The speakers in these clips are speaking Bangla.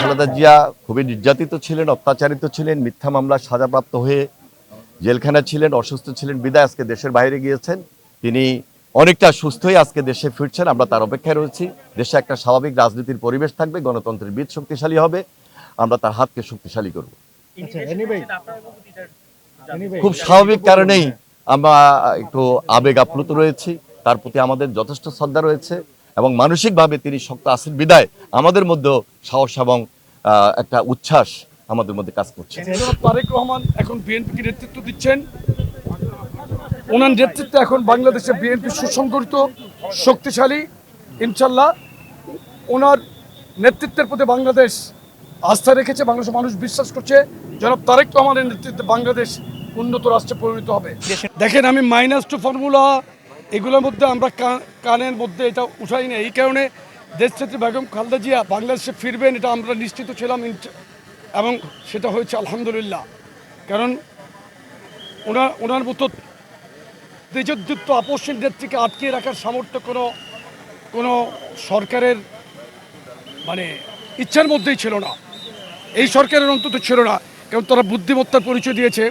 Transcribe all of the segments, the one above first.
খালেদা জিয়া খুবই নির্যাতিত ছিলেন, অত্যাচারিত ছিলেন, মিথ্যা মামলা সাজাপ্রাপ্ত হয়ে জেলখানা ছিলেন, অসুস্থ ছিলেন, বিদায় আজকে দেশের বাইরে গিয়েছেন। তিনি অনেকটা সুস্থ হয়ে আজকে দেশে ফিরছেন, আমরা তার অপেক্ষায় রয়েছি। দেশে একটা স্বাভাবিক রাজনীতির পরিবেশ থাকবে, গণতন্ত্রের বীজ শক্তিশালী হবে, আমরা তার হাতকে শক্তিশালী করব। আচ্ছা খুব স্বাভাবিক কারণেই আমরা একটু আবেগ আপ্লুত রয়েছি। তার প্রতি আমাদের যথেষ্ট শ্রদ্ধা রয়েছে এবং মানসিকভাবে তিনি শক্ত আছেন। বিদায় আমাদের মধ্যেও সাহস এবং একটা উচ্ছ্বাস আমাদের মধ্যে কাজ করছে। তারেক রহমান এখন বিএনপিকে নেতৃত্ব দিচ্ছেন। ওনার নেতৃত্বে এখন বাংলাদেশে বিএনপি সুসংগঠিত শক্তিশালী ইনশাল্লাহ ওনার নেতৃত্বের প্রতি বাংলাদেশ আস্থা রেখেছে বাংলাদেশের মানুষ বিশ্বাস করছে, জনাব তারেক রহমানের নেতৃত্বে বাংলাদেশ উন্নত রাষ্ট্রে পরিণত হবে। দেখেন, আমি মাইনাস টু ফর্মুলা এগুলোর মধ্যে আমরা কানের মধ্যে এটা উঠাই না এই কারণে দেশনেত্রী বেগম খালদা জিয়া বাংলাদেশে ফিরবেন, এটা আমরা নিশ্চিত ছিলাম এবং সেটা হয়েছে আলহামদুলিল্লাহ। কারণ ওনার ওনার মতো তেজদ্যুক্ত আপসীন নেত্রীকে আটকে রাখার সামর্থ্য কোনো কোনো সরকারের মানে ইচ্ছার মধ্যেই ছিল না। এই সরকারের অন্তত ছিল না, কারণ তারা বুদ্ধিমত্তার পরিচয় দিয়েছে।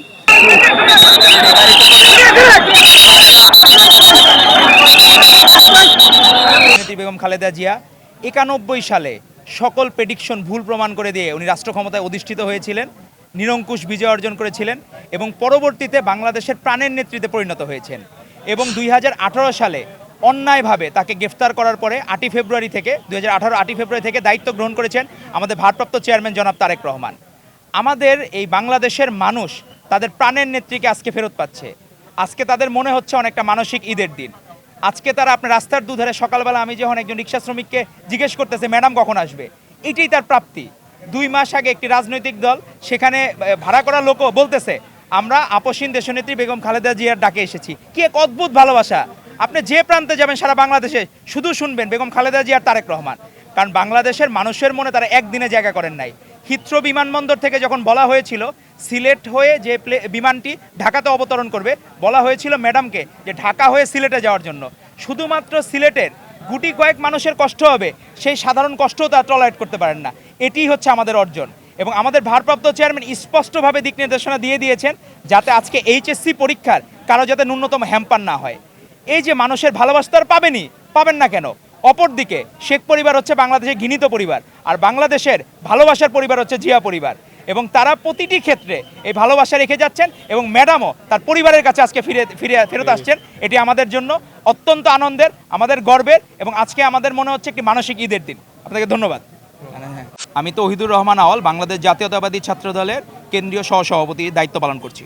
বেগম খালেদা জিয়া একানব্বই সালে সকল প্রেডিকশন ভুল প্রমাণ করে দিয়ে উনি রাষ্ট্র ক্ষমতায় অধিষ্ঠিত হয়েছিলেন, নিরঙ্কুশ বিজয় অর্জন করেছিলেন এবং পরবর্তীতে বাংলাদেশের প্রাণের নেতৃত্বে পরিণত হয়েছেন। এবং দুই হাজার আঠারো সালে অন্যায়ভাবে তাকে গ্রেফতার করার পরে আটই ফেব্রুয়ারি থেকে, দুই হাজার আঠারো ফেব্রুয়ারি থেকে দায়িত্ব গ্রহণ করেছেন আমাদের ভারপ্রাপ্ত চেয়ারম্যান জনাব তারেক রহমান। আমাদের এই বাংলাদেশের মানুষ তাদের প্রাণের নেত্রীকে আজকে ফেরত পাচ্ছে। আজকে তাদের মনে হচ্ছে অনেকটা মানসিক ঈদের দিন। আজকে তারা আপনার রাস্তার দুধারে সকালবেলা আমি যখন একজন রিক্সা শ্রমিককে জিজ্ঞেস করতেছে, ম্যাডাম, কখন আসবে? এটাই তার প্রাপ্তি। দুই মাস আগে একটি রাজনৈতিক দল সেখানে ভাড়া করা লোকও বলতেছে, আমরা আপসীন দেশনেত্রী বেগম খালেদা জিয়ার ডাকে এসেছি। কি এক অদ্ভুত ভালোবাসা! আপনি যে প্রান্তে যাবেন সারা বাংলাদেশে, শুধু শুনবেন বেগম খালেদা জিয়ার তারেক রহমান। কারণ বাংলাদেশের মানুষের মনে তারা একদিনে জায়গা করেন নাই। হিথ্রো বিমানবন্দর থেকে যখন বলা হয়েছিল, সিলেট হয়ে যে বিমানটি ঢাকাতে অবতরণ করবে, বলা হয়েছিল ম্যাডামকে যে ঢাকা হয়ে সিলেটে যাওয়ার জন্য। শুধুমাত্র সিলেটের গুটি কয়েক মানুষের কষ্ট হবে, সেই সাধারণ কষ্টও তারা টলারেট করতে পারেন না। এটিই হচ্ছে আমাদের অর্জন। এবং আমাদের ভারপ্রাপ্ত চেয়ারম্যান স্পষ্টভাবে দিক নির্দেশনা দিয়ে দিয়েছেন, যাতে আজকে এইচএসসি পরীক্ষার কারও যাতে ন্যূনতম হ্যাম্পার না হয়। এই যে মানুষের ভালোবাসা তো আর পাবেনই পাবেন না কেন? অপরদিকে শেখ পরিবার হচ্ছে বাংলাদেশের ঘৃণিত পরিবার আর বাংলাদেশের ভালোবাসার পরিবার হচ্ছে জিয়া পরিবার। এবং তারা প্রতিটি ক্ষেত্রে এই ভালোবাসা রেখে যাচ্ছেন এবং ম্যাডামও তার পরিবারের কাছে আজকে ফিরে ফিরে ফেরত আসছেন। এটি আমাদের জন্য অত্যন্ত আনন্দের আমাদের গর্বের এবং আজকে আমাদের মনে হচ্ছে একটি মানসিক ঈদের দিন। আপনাকে ধন্যবাদ। আমি তো ওহিদুর রহমান আওয়াল বাংলাদেশ জাতীয়তাবাদী ছাত্র দলের কেন্দ্রীয় সহসভাপতির দায়িত্ব পালন করছি।